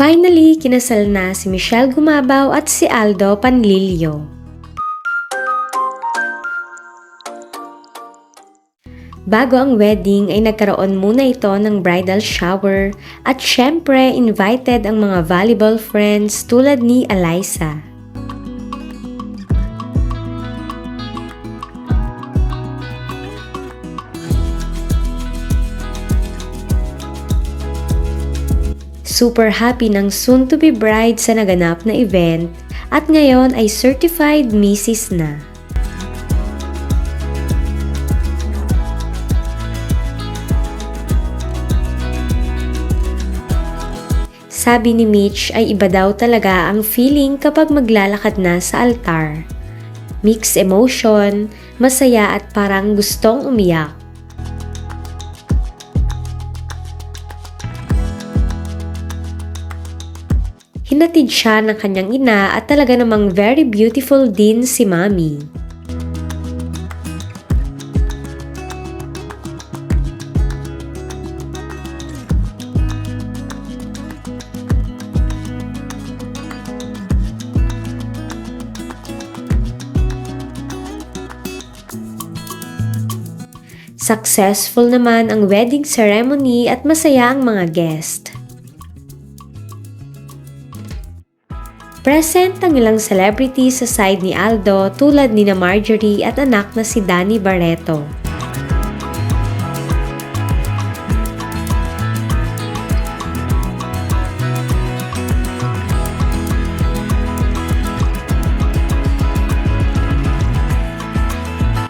Finally, kinasal na si Michelle Gumabaw at si Aldo Panlilio. Bago ang wedding ay nagkaroon muna ito ng bridal shower at syempre invited ang mga volleyball friends tulad ni Eliza. Super happy ng soon-to-be bride sa naganap na event at ngayon ay certified Mrs. na. Sabi ni Mitch ay iba daw talaga ang feeling kapag maglalakad na sa altar. Mixed emotion, masaya at parang gustong umiyak. Hinatid siya ng kanyang ina at talaga namang very beautiful din si Mami. Successful naman ang wedding ceremony at masaya ang mga guest. Present ang ilang celebrities sa side ni Aldo tulad ni na Marjorie at anak na si Danny Barreto.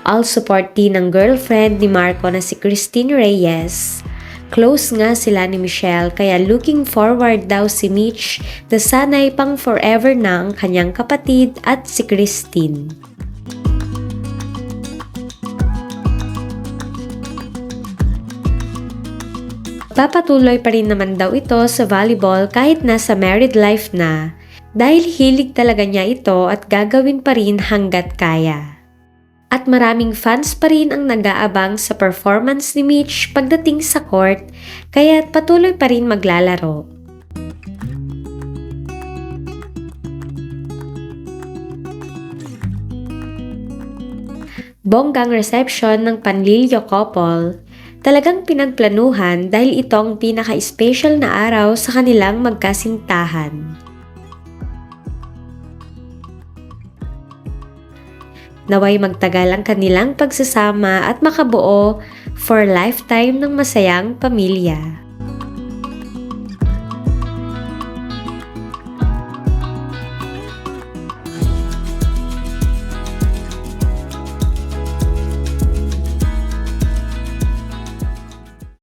All support din ng girlfriend ni Marco na si Christine Reyes. Close nga sila ni Michelle kaya looking forward daw si Mitch na sanay pang forever na ang kanyang kapatid at si Christine. Papatuloy pa rin naman daw ito sa volleyball kahit nasa married life na dahil hilig talaga niya ito at gagawin pa rin hanggat kaya. At maraming fans pa rin ang nag-aabang sa performance ni Mitch pagdating sa court, kaya patuloy pa rin maglalaro. Bonggang reception ng Panlilio couple, talagang pinagplanuhan dahil ito ang pinaka-special na araw sa kanilang magkasintahan. Naway magtagal ang kanilang pagsasama at makabuo for lifetime ng masayang pamilya.